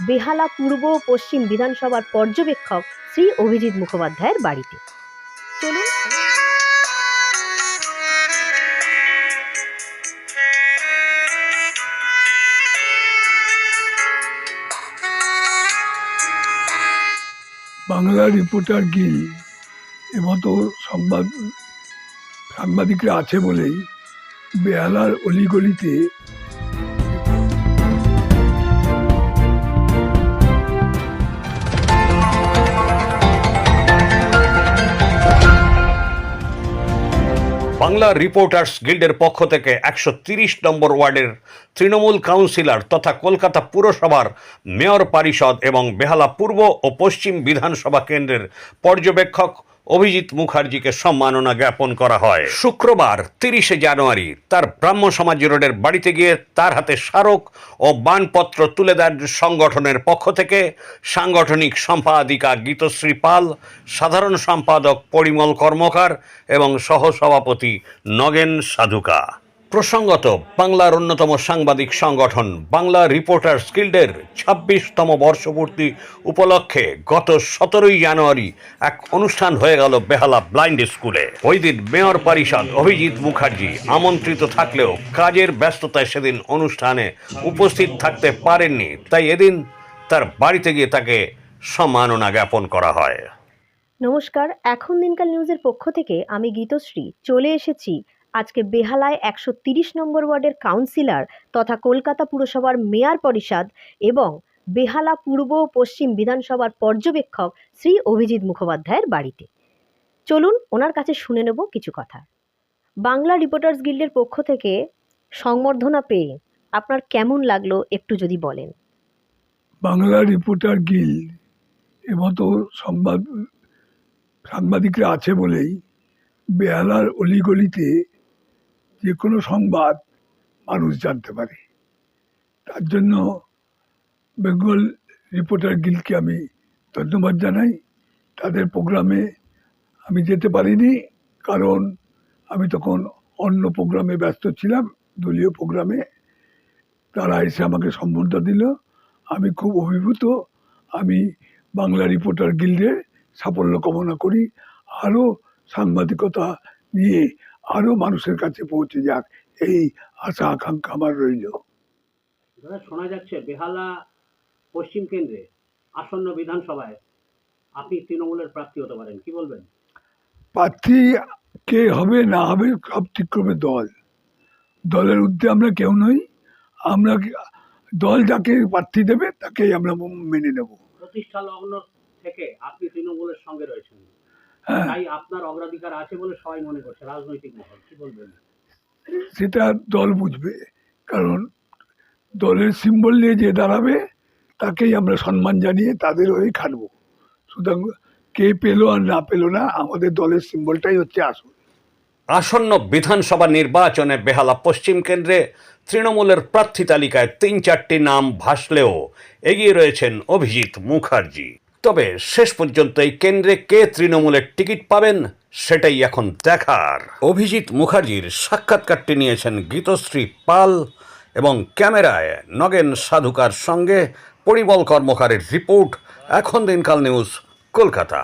বেহালা পূর্ব ও পশ্চিম বিধানসভার পর্যবেক্ষক শ্রী অভিজিৎ মুখোপাধ্যায়ের বাড়িতে। চলুন। বাংলা রিপোর্টার গিল এমতো সংবাদ সাংবাদিকরা আছে বলেই বেহালার অলিগলিতে বাংলা রিপোর্টার্স গিল্ডের পক্ষ থেকে একশো তিরিশ নম্বর ওয়ার্ডের তৃণমূল কাউন্সিলর তথা কলকাতা পুরসভার মেয়র পরিষদ এবং বেহালা পূর্ব ও পশ্চিম বিধানসভা কেন্দ্রের পর্যবেক্ষক অভিজিৎ মুখার্জিকে সম্মাননা জ্ঞাপন করা হয়। শুক্রবার, তিরিশে জানুয়ারি, তার ব্রাহ্ম সমাজ রোডের বাড়িতে গিয়ে তার হাতে স্মারক ও বানপত্র তুলে দেন সংগঠনের পক্ষ থেকে। সাংগঠনিক সম্পাদিকা গীতশ্রী পাল, সাধারণ সম্পাদক পরিমল কর্মকার এবং সহসভাপতি নগেন সাধুকা। প্রসঙ্গত, বাংলার অন্যতম সাংবাদিক সংগঠন বাংলা রিপোর্টার স্কিল্ডের ছাব্বিশতম বর্ষপূর্তি উপলক্ষে গত সতেরোই জানুয়ারি এক অনুষ্ঠান হয়ে গেল বেহালা ব্লাইন্ড স্কুলে। ওই দিন মেয়র পরিষদ অভিজিৎ মুখার্জি আমন্ত্রিত থাকলেও কাজের ব্যস্ততায় সেদিন অনুষ্ঠানে উপস্থিত থাকতে পারেননি, তাই এদিন তার বাড়িতে গিয়ে তাকে সম্মাননা জ্ঞাপন করা হয়। নমস্কার, এখন দিনকাল নিউজের পক্ষ থেকে আমি গীতশ্রী, চলে এসেছি আজকে বেহালায় একশো নম্বর ওয়ার্ডের কাউন্সিলর তথা কলকাতা পুরসভার মেয়র পরিষদ এবং বেহালা পূর্ব ও পশ্চিম বিধানসভার পর্যবেক্ষক শ্রী অভিজিৎ মুখোপাধ্যায়ের বাড়িতে। চলুন ওনার কাছে শুনে নেব কিছু কথা। বাংলা রিপোর্টার্স গিল্ডের পক্ষ থেকে সংবর্ধনা পেয়ে আপনার কেমন লাগল একটু যদি বলেন। বাংলা রিপোর্টার গিল এমতো সংবাদ সাংবাদিকরা আছে বলেই বেহালার অলিগলিতে যে কোনো সংবাদ মানুষ জানতে পারে। তার জন্য বেঙ্গল রিপোর্টার গিলকে আমি ধন্যবাদ জানাই। তাদের প্রোগ্রামে আমি যেতে পারিনি, কারণ আমি তখন অন্য প্রোগ্রামে ব্যস্ত ছিলাম, দলীয় প্রোগ্রামে। তারা এসে আমাকে সম্বর্ধনা দিল। আমি খুব অভিভূত। আমি বাংলা রিপোর্টার গিল্ডের সাফল্য কামনা করি। আরও সাংবাদিকতা নিয়ে আরও মানুষের কাছে পৌঁছে যাক এই আশা আকাঙ্ক্ষা আমার রইল। শোনা যাচ্ছে বেহালা পশ্চিম কেন্দ্রে আসন্ন বিধানসভায় আপনি তৃণমূলের প্রার্থী হতে পারেন কি বলবেন? প্রার্থী কে হবে না হবে সব ঠিক করবে দল। দলের ঊর্ধ্বে আমরা কেউ নই। আমরা দল যাকে প্রার্থী দেবে তাকেই আমরা মেনে নেব। প্রতিষ্ঠা লগ্ন থেকে আপনি তৃণমূলের সঙ্গে রয়েছেন। তাই আপনার অগ্রাধিকার আছে বলে সবাই মনে করছে রাজনৈতিক মহল কি বলবেন? সেটা দল বুঝবে কারণ দলের সিম্বল নিয়ে যে দাঁড়াবে তাকেই আমরা সম্মান জানিয়ে তাদের হয়ে খাটবো। সুতরাং কে পেল আর না পেল না আমাদের দলের সিম্বলটাই হচ্ছে আসল। আসন্ন বিধানসভা নির্বাচনে বেহালা পশ্চিম কেন্দ্রে তৃণমূলের প্রার্থী তালিকায় তিন চারটি নাম ভাসলেও এগিয়ে রয়েছেন অভিজিৎ মুখার্জি। তবে শেষ পর্যন্ত এই কেন্দ্রে কে তৃণমূলের টিকিট পাবেন, সেটাই এখন দেখার। অভিজিৎ মুখার্জির সাক্ষাৎকারটি নিয়েছেন গীতশ্রী পাল এবং ক্যামেরায় নগেন সাধুকার সঙ্গে পরিমল কর্মকারের রিপোর্ট, এখন দিনকাল নিউজ, কলকাতা।